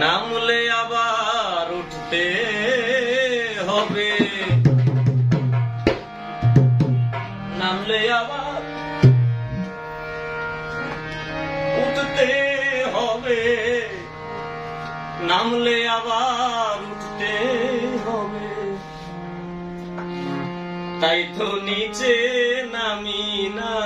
নামলে আবার উঠতে হবে। নামলে আবার উঠতে হবে। নামলে আবার উঠতে হবে। তাই তো নিচে নামি না